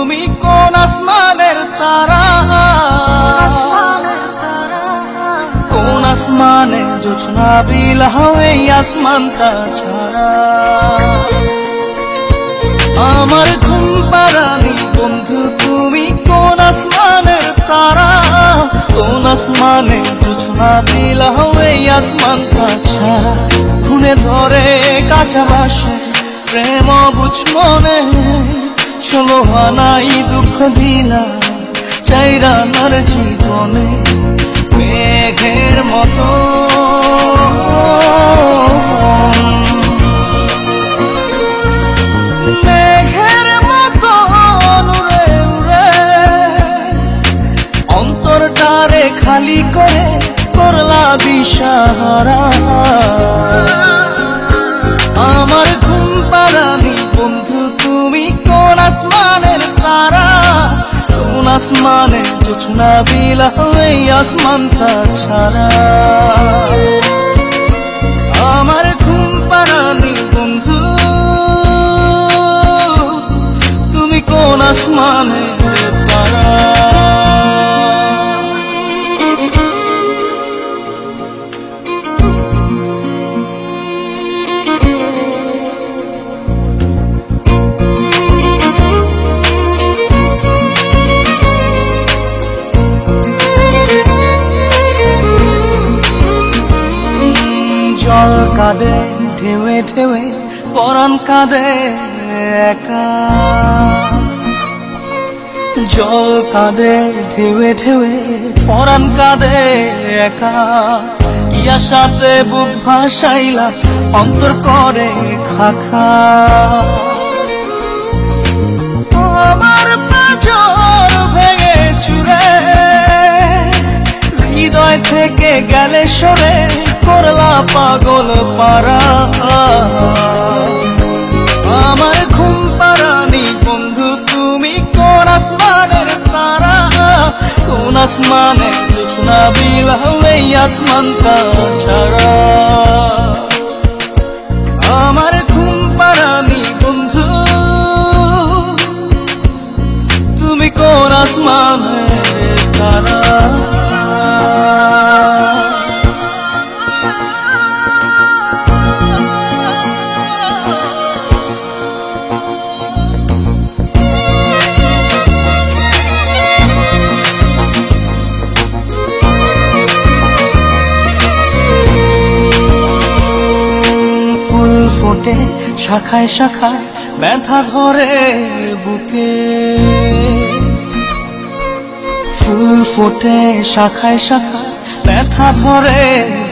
তুমি কোন আসমানের তারা? কোন আসমানে জোছনা বিল হবে আসমানটা ছাড়া? আমার ঘুম পারানি বন্ধু তুমি কোন আসমানের তারা? কোন আসমানে জোছনা বিল হবে আসমানটা ছাড়া? খুনে ধরে কাঁচা বাসে প্রেম বুঝ মনে। ষোলো হানাই দুঃখ দিলা চাইরা নার জীবনে মেঘের মতো। খালি করে করলা দিশাহারা। জোছনা বিলা এই আসমানটা ছাড়া জল কাঁদে ঢেউে ঢেউে পরাণ কাঁদে একা। জল কাঁদে ঢেউে ঢেউে পরাণ কাঁদে একা। ইয়া সাথে বুক ভাসাইলা, অন্তর করে খাখা। আমার পাজর ভেঙে চুরে, হৃদয় থেকে গেলে সরে করলা পাগল পারা আমার ঘুম পারানি বন্ধু, তুমি কোন আসমানের তারা? কোন আসমানে জোছনা বিলাও এই আসমানটা ছাড়া। আমার শাখায় শাখা ব্যথা ধরে বুকে। ফুল ফোটে শাখায় শাখা ব্যথা ধরে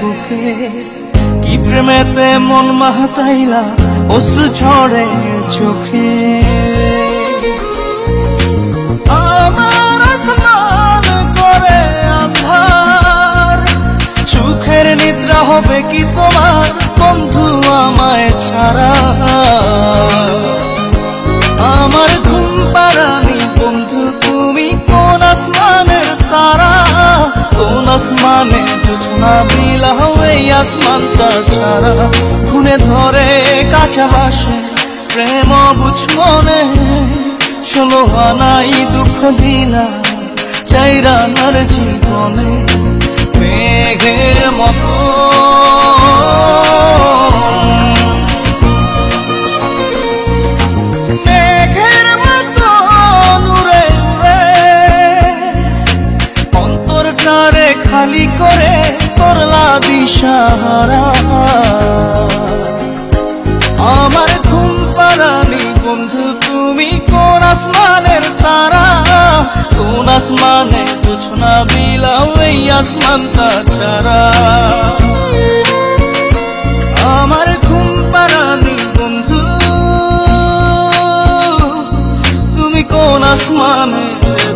বুকে। কি প্রেমেতে মন মাহতাইলা, অশ্রু ঝরে চোখে। আসমানে জোছনা বিলাও এই আসমানটা ছাড়া খুনে ধরে কাঁচা বাসে প্রেম বুঝ মনে। ষোলো হানাই দুঃখ দিলা চাইরা নার জীবনে। মেঘের মতো খালি করে করলা দিশাহারা। আমার ঘুম পারানি বন্ধু, তুমি কোন আসমানের তারা? কোন আসমানে কিছু না বিলাও এই আসমানটা ছাড়া। আমার ঘুম পারানি বন্ধু, তুমি কোন আসমানের